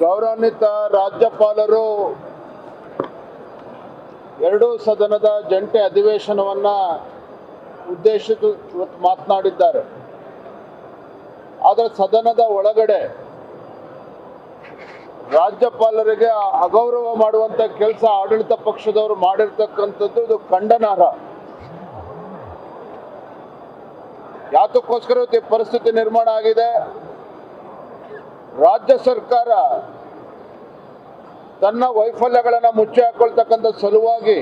ಗೌರವಾನ್ವಿತ ರಾಜ್ಯಪಾಲರು ಎರಡೂ ಸದನದ ಜಂಟಿ ಅಧಿವೇಶನವನ್ನ ಉದ್ದೇಶಿಸಿ ಮಾತನಾಡಿದ್ದಾರೆ. ಆದರೆ ಸದನದ ಒಳಗಡೆ ರಾಜ್ಯಪಾಲರಿಗೆ ಅಗೌರವ ಮಾಡುವಂತ ಕೆಲಸ ಆಡಳಿತ ಪಕ್ಷದವರು ಮಾಡಿರ್ತಕ್ಕಂಥದ್ದು ಇದು ಖಂಡನಾರ್ಹ. ಯಾತಕ್ಕೋಸ್ಕರ ಈ ಪರಿಸ್ಥಿತಿ ನಿರ್ಮಾಣ ಆಗಿದೆ. ರಾಜ್ಯ ಸರ್ಕಾರ ತನ್ನ ವೈಫಲ್ಯಗಳನ್ನು ಮುಚ್ಚಿ ಹಾಕೊಳ್ತಕ್ಕಂಥ ಸಲುವಾಗಿ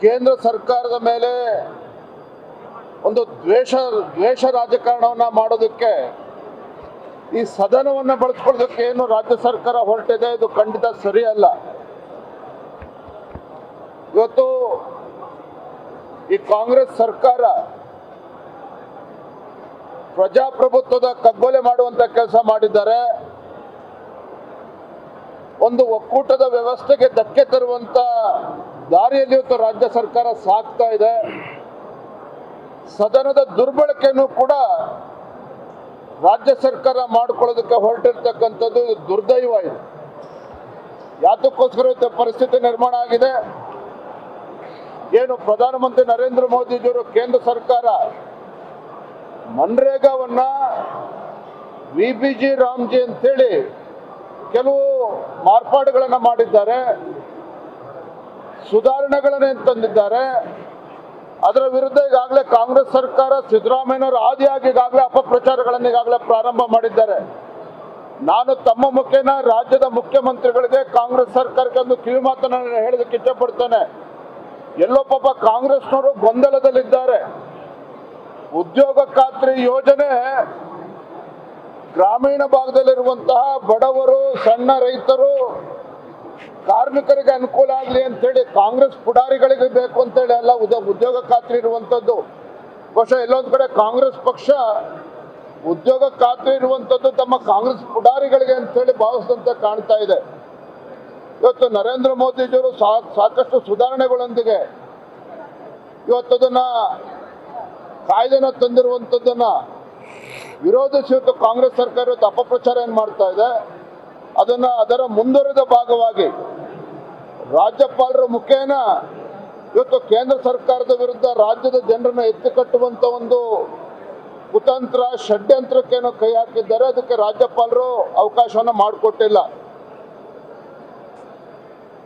ಕೇಂದ್ರ ಸರ್ಕಾರದ ಮೇಲೆ ಒಂದು ದ್ವೇಷ ದ್ವೇಷ ರಾಜಕಾರಣವನ್ನ ಮಾಡೋದಕ್ಕೆ ಈ ಸದನವನ್ನು ಬಳಸ್ಕೊಳ್ಳೋದಕ್ಕೆ ಏನು ರಾಜ್ಯ ಸರ್ಕಾರ ಹೊರಟಿದೆ ಇದು ಖಂಡಿತ ಸರಿಯಲ್ಲ. ಇವತ್ತು ಈ ಕಾಂಗ್ರೆಸ್ ಸರ್ಕಾರ ಪ್ರಜಾಪ್ರಭುತ್ವದ ಕಗ್ಗೊಲೆ ಮಾಡುವಂತ ಕೆಲಸ ಮಾಡಿದ್ದಾರೆ. ಒಂದು ಒಕ್ಕೂಟದ ವ್ಯವಸ್ಥೆಗೆ ಧಕ್ಕೆ ತರುವಂತ ದಾರಿಯಲ್ಲಿ ಇವತ್ತು ರಾಜ್ಯ ಸರ್ಕಾರ ಸಾಕ್ತಾ ಇದೆ. ಸದನದ ದುರ್ಬಳಕೆಯನ್ನು ಕೂಡ ರಾಜ್ಯ ಸರ್ಕಾರ ಮಾಡ್ಕೊಳ್ಳೋದಕ್ಕೆ ಹೊರಟಿರ್ತಕ್ಕಂಥದ್ದು ದುರ್ದೈವ ಇದು. ಯಾತಕ್ಕೋಸ್ಕರ ಪರಿಸ್ಥಿತಿ ನಿರ್ಮಾಣ ಆಗಿದೆ. ಏನು ಪ್ರಧಾನಮಂತ್ರಿ ನರೇಂದ್ರ ಮೋದಿಜಿಯವರು ಕೇಂದ್ರ ಸರ್ಕಾರ ಮನ್ರೇಗಾವನ್ನ V B G RAM G ಅಂತೇಳಿ ಕೆಲವು ಮಾರ್ಪಾಡುಗಳನ್ನು ಮಾಡಿದ್ದಾರೆ. ಸುಧಾರಣೆಗಳನ್ನೇ ತಂದಿದ್ದಾರೆ. ಅದರ ವಿರುದ್ಧ ಈಗಾಗಲೇ ಕಾಂಗ್ರೆಸ್ ಸರ್ಕಾರ ಸಿದ್ದರಾಮಯ್ಯನವರು ಆದಿಯಾಗಿ ಈಗಾಗಲೇ ಅಪಪ್ರಚಾರಗಳನ್ನು ಈಗಾಗಲೇ ಪ್ರಾರಂಭ ಮಾಡಿದ್ದಾರೆ. ನಾನು ತಮ್ಮ ಮುಖೇನ ರಾಜ್ಯದ ಮುಖ್ಯಮಂತ್ರಿಗಳಿಗೆ ಕಾಂಗ್ರೆಸ್ ಸರ್ಕಾರಕ್ಕೆ ಒಂದು ಕಿವಿ ಹೇಳೋದಕ್ಕೆ ಇಷ್ಟಪಡ್ತೇನೆ. ಎಲ್ಲೋ ಪಾಪ ಕಾಂಗ್ರೆಸ್ನವರು ಗೊಂದಲದಲ್ಲಿದ್ದಾರೆ. ಉದ್ಯೋಗ ಖಾತ್ರಿ ಯೋಜನೆ, ಗ್ರಾಮೀಣ ಭಾಗದಲ್ಲಿರುವಂತಹ ಬಡವರು, ಸಣ್ಣ ರೈತರು, ಕಾರ್ಮಿಕರಿಗೆ ಅನುಕೂಲ ಆಗಲಿ ಅಂತೇಳಿ ಕಾಂಗ್ರೆಸ್ ಪುಡಾರಿಗಳಿಗೆ ಬೇಕು ಅಂತೇಳಿ ಉದ- ಉದ್ಯೋಗ ಖಾತ್ರಿ ಇರುವಂಥದ್ದು ಬಹುಶಃ ಎಲ್ಲೊಂದು ಕಡೆ ಕಾಂಗ್ರೆಸ್ ಪಕ್ಷ ಉದ್ಯೋಗ ಖಾತ್ರಿ ಇರುವಂಥದ್ದು ತಮ್ಮ ಕಾಂಗ್ರೆಸ್ ಪುಡಾರಿಗಳಿಗೆ ಅಂತೇಳಿ ಭಾವಿಸಿದಂತೆ ಕಾಣ್ತಾ ಇದೆ. ಇವತ್ತು ನರೇಂದ್ರ ಮೋದಿಜಿಯವರು ಸಾಕಷ್ಟು ಸುಧಾರಣೆಗಳೊಂದಿಗೆ ಇವತ್ತದನ್ನ ಕಾಯ್ದೆನ ತಂದಿರುವಂಥದ್ದನ್ನ ವಿರೋಧಿಸಿ ಇವತ್ತು ಕಾಂಗ್ರೆಸ್ ಸರ್ಕಾರ ಅಪಪ್ರಚಾರ ಏನು ಮಾಡ್ತಾ ಇದೆ, ಅದನ್ನ ಅದರ ಮುಂದುವರೆದ ಭಾಗವಾಗಿ ರಾಜ್ಯಪಾಲರ ಮುಖೇನ ಇವತ್ತು ಕೇಂದ್ರ ಸರ್ಕಾರದ ವಿರುದ್ಧ ರಾಜ್ಯದ ಜನರನ್ನು ಎತ್ತಿ ಕಟ್ಟುವಂಥ ಒಂದು ಕುತಂತ್ರ, ಷಡ್ಯಂತ್ರಕ್ಕೇನೋ ಕೈ ಹಾಕಿದ್ದಾರೆ, ಅದಕ್ಕೆ ರಾಜ್ಯಪಾಲರು ಅವಕಾಶವನ್ನ ಮಾಡಿಕೊಟ್ಟಿಲ್ಲ.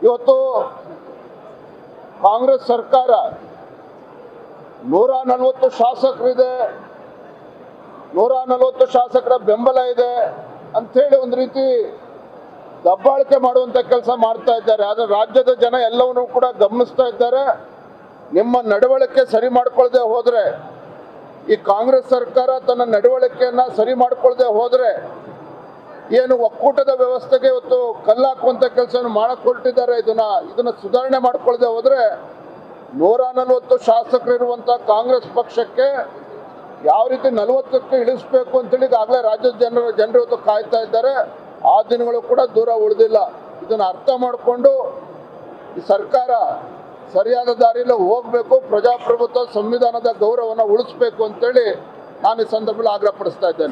ಇವತ್ತು ಕಾಂಗ್ರೆಸ್ ಸರ್ಕಾರ ನೂರ ನಲವತ್ತು ಶಾಸಕರಿದೆ. ನೂರ ನಲವತ್ತು ಶಾಸಕರ ಬೆಂಬಲ ಇದೆ ಅಂಥೇಳಿ ಒಂದು ರೀತಿ ದಬ್ಬಾಳಿಕೆ ಮಾಡುವಂತ ಕೆಲಸ ಮಾಡ್ತಾ ಇದ್ದಾರೆ. ಆದರೆ ರಾಜ್ಯದ ಜನ ಎಲ್ಲವನ್ನೂ ಕೂಡ ಗಮನಿಸ್ತಾ ಇದ್ದಾರೆ. ನಿಮ್ಮ ನಡವಳಿಕೆ ಸರಿ ಮಾಡ್ಕೊಳ್ಳದೆ ಹೋದ್ರೆ, ಈ ಕಾಂಗ್ರೆಸ್ ಸರ್ಕಾರ ತನ್ನ ನಡವಳಿಕೆಯನ್ನು ಸರಿ ಮಾಡ್ಕೊಳ್ಳದೆ ಹೋದ್ರೆ ಏನು ಒಕ್ಕೂಟದ ವ್ಯವಸ್ಥೆಗೆ ಇವತ್ತು ಕಲ್ಲಾಕುವಂತ ಕೆಲಸವನ್ನು ಮಾಡಕ್ಕೆ ಹೊರಟಿದ್ದಾರೆ. ಇದನ್ನ ಇದನ್ನ ಸುಧಾರಣೆ ಮಾಡ್ಕೊಳ್ಳದೆ ಹೋದ್ರೆ ನೂರ ನಲವತ್ತು ಶಾಸಕರಿರುವಂತ ಕಾಂಗ್ರೆಸ್ ಪಕ್ಷಕ್ಕೆ ಯಾವ ರೀತಿ ನಲವತ್ತಕ್ಕೆ ಇಳಿಸ್ಬೇಕು ಅಂತೇಳಿ ಈಗಾಗಲೇ ರಾಜ್ಯದ ಜನರು ಜನರು ಇವತ್ತು ಕಾಯ್ತಾ ಇದ್ದಾರೆ. ಆ ದಿನಗಳು ಕೂಡ ದೂರ ಉಳಿದಿಲ್ಲ. ಇದನ್ನು ಅರ್ಥ ಮಾಡಿಕೊಂಡು ಈ ಸರ್ಕಾರ ಸರಿಯಾದ ದಾರಿಯಲ್ಲಿ ಹೋಗಬೇಕು, ಪ್ರಜಾಪ್ರಭುತ್ವ ಸಂವಿಧಾನದ ಗೌರವವನ್ನು ಉಳಿಸ್ಬೇಕು ಅಂತೇಳಿ ನಾನು ಈ ಸಂದರ್ಭದಲ್ಲಿ ಆಗ್ರಹ ಪಡಿಸ್ತಾ ಇದ್ದೇನೆ.